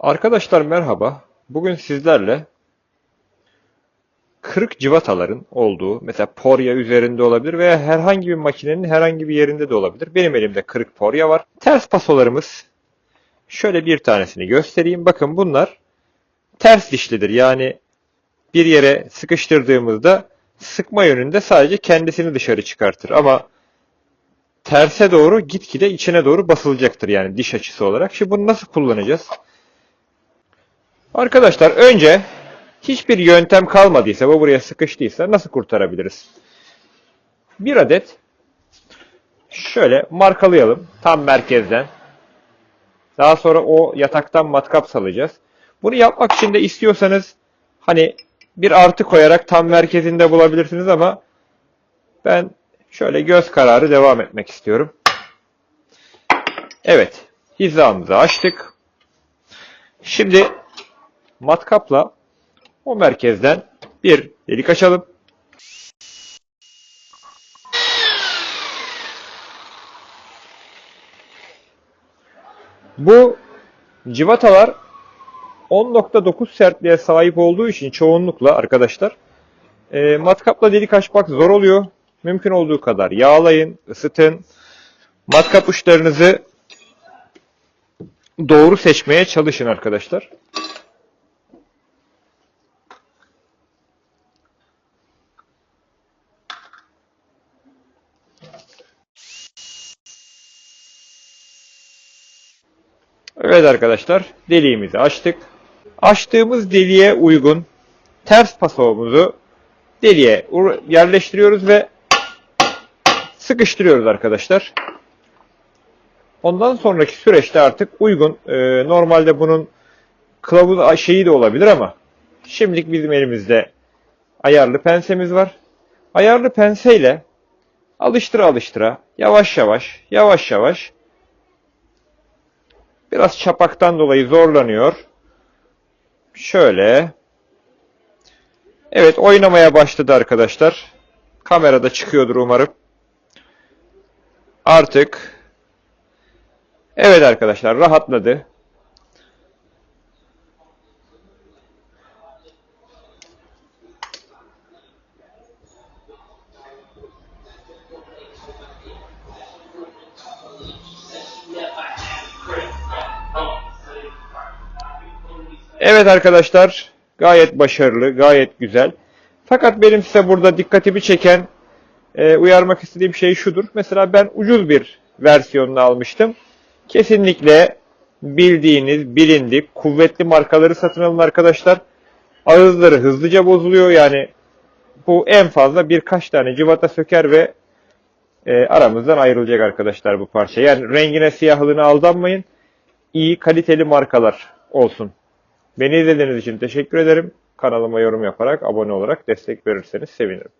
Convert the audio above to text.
Arkadaşlar merhaba. Bugün sizlerle kırık civataların olduğu, mesela porya üzerinde olabilir veya herhangi bir makinenin herhangi bir yerinde de olabilir. Benim elimde kırık porya var. Ters pasolarımız şöyle bir tanesini göstereyim. Bakın bunlar ters dişlidir. Yani bir yere sıkıştırdığımızda sıkma yönünde sadece kendisini dışarı çıkartır. Ama terse doğru gitgide içine doğru basılacaktır yani diş açısı olarak. Şimdi bunu nasıl kullanacağız? Arkadaşlar önce hiçbir yöntem kalmadıysa, bu buraya sıkıştıysa nasıl kurtarabiliriz? Bir adet şöyle markalayalım tam merkezden. Daha sonra o yataktan matkap salacağız. Bunu yapmak için de istiyorsanız hani bir artı koyarak tam merkezinde bulabilirsiniz ama ben şöyle göz kararı devam etmek istiyorum. Evet, hizamızı açtık. Şimdi matkapla o merkezden bir delik açalım. Bu civatalar 10.9 sertliğe sahip olduğu için çoğunlukla arkadaşlar e, matkapla delik açmak zor oluyor. Mümkün olduğu kadar yağlayın, ısıtın. Matkap uçlarınızı doğru seçmeye çalışın arkadaşlar. Evet arkadaşlar deliğimizi açtık. Açtığımız deliğe uygun ters pasoğumuzu deliğe yerleştiriyoruz ve sıkıştırıyoruz arkadaşlar. Ondan sonraki süreçte artık uygun. e, normalde bunun kılavuz şeyi de olabilir ama şimdilik bizim elimizde ayarlı pensemiz var. Ayarlı penseyle alıştıra alıştıra yavaş yavaş yavaş yavaş Biraz çapaktan dolayı zorlanıyor. Şöyle. Evet oynamaya başladı arkadaşlar. Kamerada çıkıyordur umarım. Artık Evet arkadaşlar rahatladı. Evet arkadaşlar, gayet başarılı, gayet güzel. Fakat benim size burada dikkatimi çeken, e, uyarmak istediğim şey şudur. Mesela ben ucuz bir versiyonunu almıştım. Kesinlikle bildiğiniz, bilindik, kuvvetli markaları satın alın arkadaşlar. Ağızları hızlıca bozuluyor yani bu en fazla birkaç tane civata söker ve e, aramızdan ayrılacak arkadaşlar bu parça. Yani rengine, siyahlığına aldanmayın. İyi, kaliteli markalar olsun. Beni izlediğiniz için teşekkür ederim. Kanalıma yorum yaparak, abone olarak destek verirseniz sevinirim.